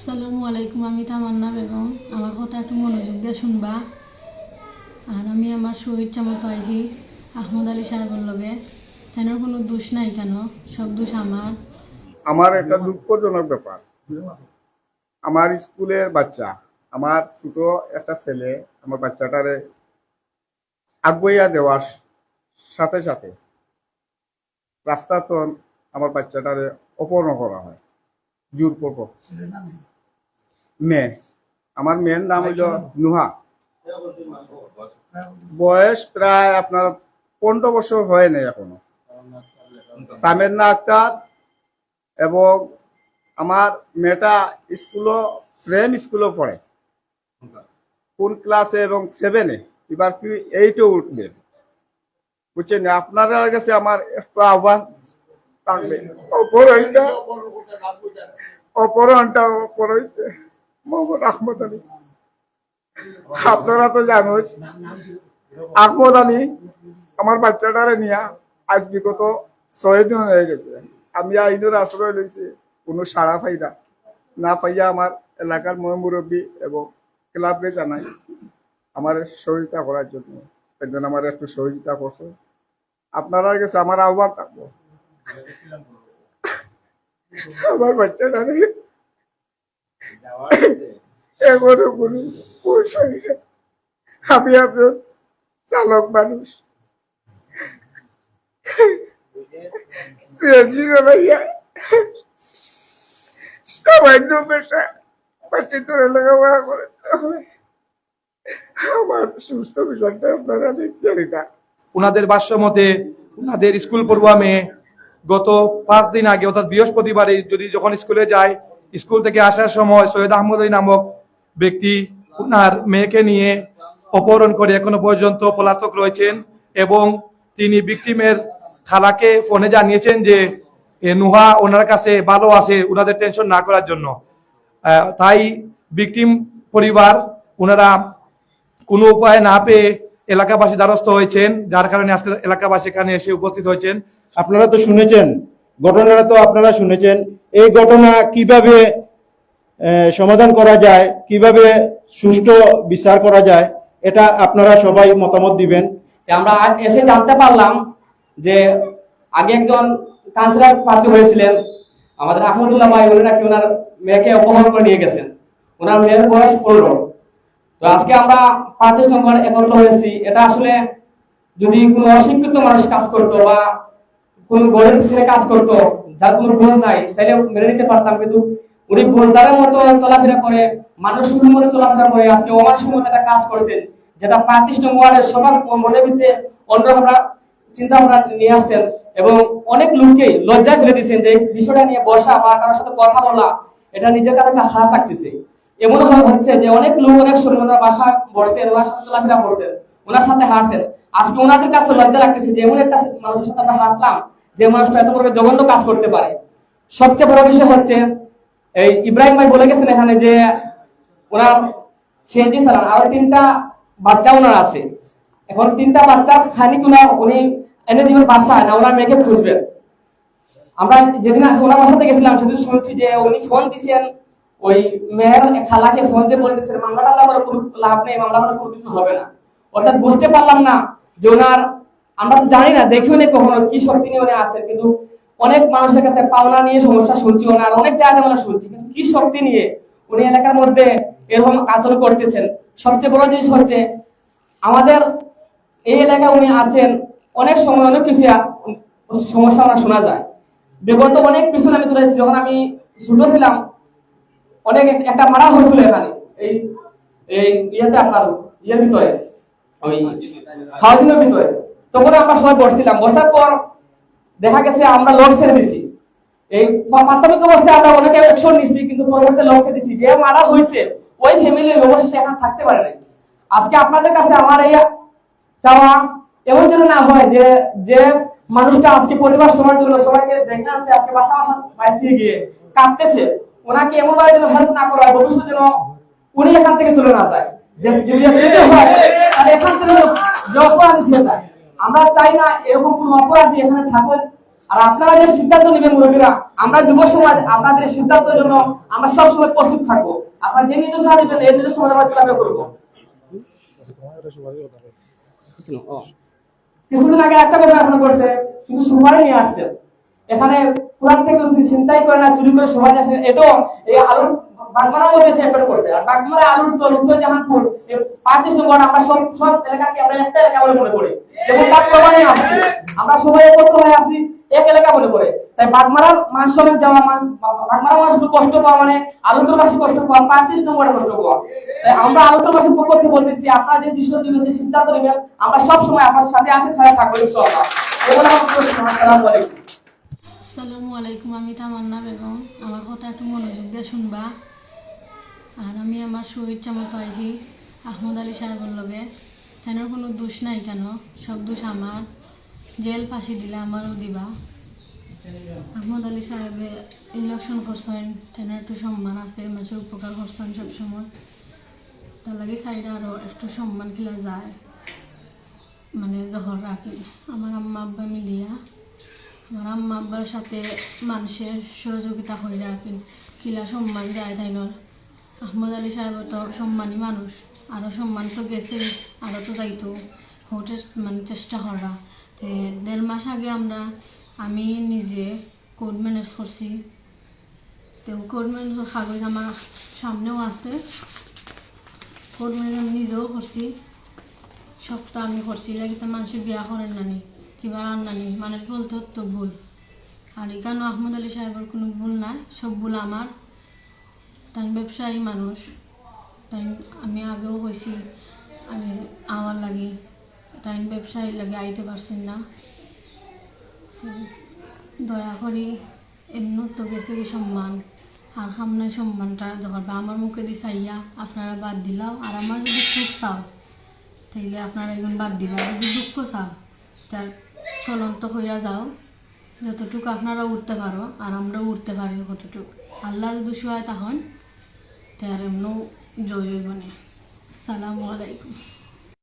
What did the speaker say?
আসসালামু আলাইকুম, আমি তামান্না বেগম। আমার কথা একটু মনোযোগ দিয়ে শুনবা। আর আমি আমার সুইচ্ছা মতো আইছি আহমদ আলী সাহেবের লগে। তেনার কোনো দোষ নাই কেন? সব দোষ আমার। আমার একটা দুঃখজনক ব্যাপার। আমার স্কুলের বাচ্চা, আমার ছোট একটা ছেলে, আমার বাচ্চাটারে আগুইয়া দেওয়ার সাথে সাথে রাস্তা তো আমার বাচ্চাটারে অপহরণ করা হয়। জোরপূর্বক। মেয়ে। আমার মেয়ের নাম হইল নুহা। বয়স প্রায় আপনার পনেরো বছর হয় নাই এখনও। তামেন্না আক্তার এবং আমার মেয়েটা স্কুলও প্রেম স্কুলও পড়ে। কোন ক্লাসে এবং সেভেনে এবার কি এইটে উঠবে। বুঝছেন? আপনার কাছে আমার একটু আহ্বান থাকবে। অপহরণটা অপহরণটা অপর হয়েছে। মোহাম্মদ আহমদ আলী। আপনারা তো জানোই, আহমদ আলী আমার বাচ্চাটারে নিয়ে আজ বিগত ছয় দিন হয়ে গেছে। আমি আইনের আশ্রয় লইছি কোনো সাড়া পাইরা, না পাইয়া আমার এলাকার মই মুরব্বী এবং ক্লাবকে জানাই আমার সহযোগিতা করার জন্য। একজন আমার একটু সহযোগিতা করছে। আপনারা কাছে আমার আহ্বান থাকব। আমার বাচ্চাটারে এখনও কোনো আমি একজন চালক মানুষ। আমার সুস্থ বিষয়টা ওনাদের ভাষ্য মতে ওনাদের স্কুল মেয়ে গত পাঁচ দিন আগে, অর্থাৎ বৃহস্পতিবারে যদি যখন স্কুলে যায় স্কুল থেকে আসার সময় সৈয়দ আহমদ আলী নামক ব্যক্তি ওনার মেয়েকে নিয়ে অপহরণ করে এখনও পর্যন্ত পলাতক রয়েছেন এবং তিনি বিক্টিমের খালাকে ফোনে জানিয়েছেন যে নুহা, ওনার কাছে ভালো আছে ওনাদের টেনশন না করার জন্য। তাই বিক্টিম পরিবার ওনারা কোনো উপায় না পেয়ে এলাকাবাসী দ্বারস্থ হয়েছেন, যার কারণে আজকে এলাকাবাসী এখানে এসে উপস্থিত হয়েছেন। আপনারা তো শুনেছেন, ঘটনাটা তো আপনারা শুনেছেন। এই ঘটনা কীভাবে সমাধান করা যায়, কীভাবে সুষ্ঠু বিচার করা যায়, এটা আপনারা সবাই মতামত দিবেন। আমরা এসে জানতে পারলাম যে আগে একজন কাউন্সিলর প্রার্থী হয়েছিলেন, আমাদের আহমদুল্লাহ ভাই উনি নাকি ওনার মেয়েকে অপহরণ করে নিয়ে গেছেন। ওনার মেয়ের বয়স পনেরো। তো আজকে আমরা পাঁচিশ নম্বর একত্র হয়েছি। এটা আসলে যদি কোনো অশিক্ষিত মানুষ কাজ করতো বা কোন গরিব ছেলে কাজ করতো, যার কোনো ভুল নাই তাহলে মেনে নিতে পারতাম, কিন্তু উনি ভুলদারের মতো চলাফেরা করে মানুষের মতো চলাফেরা করে, আজকে অমানুষের মতো একটা কাজ করছেন, যেটা নম্বর ওয়ার্ডের সবার মনের ভিতরে অন্যরা চিন্তা ভাবনা নিয়ে আসছেন, এবং অনেক লোককে লজ্জা ফেলে দিচ্ছেন যে বিষয়টা নিয়ে বসা বা কারোর সাথে কথা বলা, এটা নিজের কাছে একটা হাত রাখতেছে এমন হচ্ছে যে অনেক লোক অনেক সময় ওনার বাসা বসছেন, ওনার সাথে চলাফেরা করছেন, ওনার সাথে হাঁটছেন। আজকে ওনাদের কাছে লজ্জা লাগতেছে যে এমন একটা মানুষের সাথে আমরা হাঁটলাম যে মানুষটা এত বড় জঘন্য কাজ করতে পারে। সবচেয়ে বড় বিষয় হচ্ছে, এই ইব্রাহিম ভাই বলে গেছেন এখানে যে ওনার সিএনজি চালান। আরও তিনটা বাচ্চা ওনার আছে। এখন তিনটা বাচ্চা খানিক ওনার, উনি এনে দিবেন বাসায়, না ওনার মেয়েকে খুঁজবেন। আমরা যেদিন ওনার বাসাতে গেছিলাম, সেদিন শুনছি যে উনি ফোন দিছেন, ওই মেয়ের খালাকে ফোন দিয়ে বলে দিচ্ছেন মামলা টামলা করে লাভ নেই মামলা করে কোনো কিছু হবে না। অর্থাৎ বুঝতে পারলাম না যে ওনার আমরা তো জানি না দেখিও নেই কখনো কি শক্তি নিয়ে উনি আসছেন কিন্তু অনেক মানুষের কাছে পাওনা নিয়ে সমস্যা শুনছি ওনার অনেক জায়গায় আমরা শুনছি কিন্তু কি শক্তি নিয়ে উনি এলাকার মধ্যে এরকম আচরণ করতেছেন? সবচেয়ে বড় জিনিস হচ্ছে আমাদের এই এলাকায় উনি আছেন অনেক সময় অনেক কিছু সমস্যা আমরা শোনা যায়। বিগত অনেক পিছনে আমি এসেছি যখন আমি ছোট ছিলাম অনেক একটা মারা হয়েছিল এখানে এই এই ইয়েতে আপনার ইয়ের ভিতরে ওই হাউজিংয়ের ভিতরে। তখন আমরা সবাই বসছিলাম। বসার পর দেখা গেছে আমরা লোক ছেড়ে দিছি। এই প্রাথমিক অবস্থায় আমরা অনেকে অ্যাকশন নিচ্ছি কিন্তু পরবর্তী লোক ছেড়ে দিচ্ছি যে মারা হয়েছে, ওই ফ্যামিলির অবশ্যই এখানে থাকতে পারে নাই। আজকে আপনাদের কাছে আমার এই চাওয়া এমন যেন না হয় যে যে মানুষটা আজকে পরিবার সবার জন্য সবাইকে দেখে আছে আজকে বাসা বাসা থেকে গিয়ে কাঁদতেছে। ওনাকে এমন ভাবে যেন হেল্প না করা হয় ভবিষ্যৎ যেন উনি এখান থেকে চলে না যায়। যদি হয়, তাহলে এখান থেকে যে অপরাধী সে যায়। আমরা চাই না এরকম কোন অপরাধী এখানে থাকুক। আর আপনারা যে সিদ্ধান্ত নেবেন মুরব্বীরা, আমরা যুব সমাজ আপনাদের সিদ্ধান্তের জন্য আমরা সবসময় প্রস্তুত থাকব। আপনারা যে নির্দেশনা দিবেন, এই নির্দেশনা আমরা কীভাবে করব। কিছুদিন আগে একটা ঘটনা এখনও করছে কিন্তু সুপারি নিয়ে আসছেন এখানে কোরআন থেকে চিন্তাই করে না, চুরি করে সবাই আসে, এটাও এই আলুর বাগমারার মধ্যে সে একটা করছে। আর বাগমারা আলুর তো উত্তর এই পাঁচ ডিসেম্বর আমরা সব সব এলাকাকে আমরা একটা এলাকা বলে মনে করি। যেমন তার প্রমাণে আসছি আমরা সবাই একত্র হয়ে আসি এক এলাকা মনে করে। তাই বাগমারার মান সম্মান যাওয়া মান বাগমারা মানুষ কষ্ট পাওয়া মানে আলুতরবাসী কষ্ট পাওয়া পঁয়ত্রিশ নম্বরে কষ্ট পাওয়া। তাই আমরা আলুতরবাসীর পক্ষ থেকে বলতেছি, আপনারা যে দৃশ্য নেবেন যে সিদ্ধান্ত নেবেন, আমরা সব সময় আপনাদের সাথে আছি, সাথে থাকব, ইনশাআল্লাহ। এগুলো আসসালামু আলাইকুম। আসসালামু আলাইকুম, আমি তামান্না বেগম। আমার কথা একটু মনোযোগ দিয়ে শুনবা। আর আমি আমার সুইচ্ছা মতো আইছি আহমদ আলী সাহেবের লগে। তেনার কোনো দোষ নাই কেন? সব দোষ আমার। জেল ফাঁসি দিলে আমারও দিবা। আহমদ আলী সাহেবে ইলেকশন করছেন, তেনার একটু সম্মান আছে মানুষের উপকার করছেন সবসময়। তার লাগে সাইডে আরও একটু সম্মান খেলা যায়। মানে জহর রাখি। আমার আম্মা আব্বা মিলিয়া আমার আম্মা আব্বার সাথে মানুষের সহযোগিতা হয়ে রাখেন কিলা সম্মান যায় তাই নয় আহমদ আলী সাহেব তো সম্মানী মানুষ। আরও সম্মান তো গেছে আরও তো যাইতো। হোটে মানে চেষ্টা করা তো দেড় মাস আগে আমরা, আমি নিজে কোড ম্যানেজ করছি। তো কোড ম্যানেজের কাগজ আমার সামনেও আছে। কোড ম্যানেজ নিজেও করছি। সপ্তাহ আমি করছি। লাগি তো মানুষের বিয়া করেন নানি। কিবা রান নানি। মানুষ বলতে তো ভুল। আর এখানেও আহমদ আলী সাহেবের কোনো ভুল নাই। সব ভুল আমার। তাই ব্যবসায়ী মানুষ, তাই আমি আগেও কইছি, আমি আমার লাগি, তাই ব্যবসায়ী লাগে আইতে পারছেন না। দয়া করি এমনি তো গেছে কি সম্মান, আর সামনে সম্মানটা যখন আমার মুখে দি চাইয়া আপনারা বাদ দিলাও, আর আমার যদি সুখ চাও, তাইলে আপনারা এখন বাদ দিবা, যদি দুঃখ চাও, তার চলন্ত হইয়া যাও, যতটুকু আপনারা উঠতে পারো, আর আমরাও উঠতে পারি কতটুকু। আল্লাহ যদি সহায়তা হন তার এমনও জয় হইব না আসসালামু আলাইকুম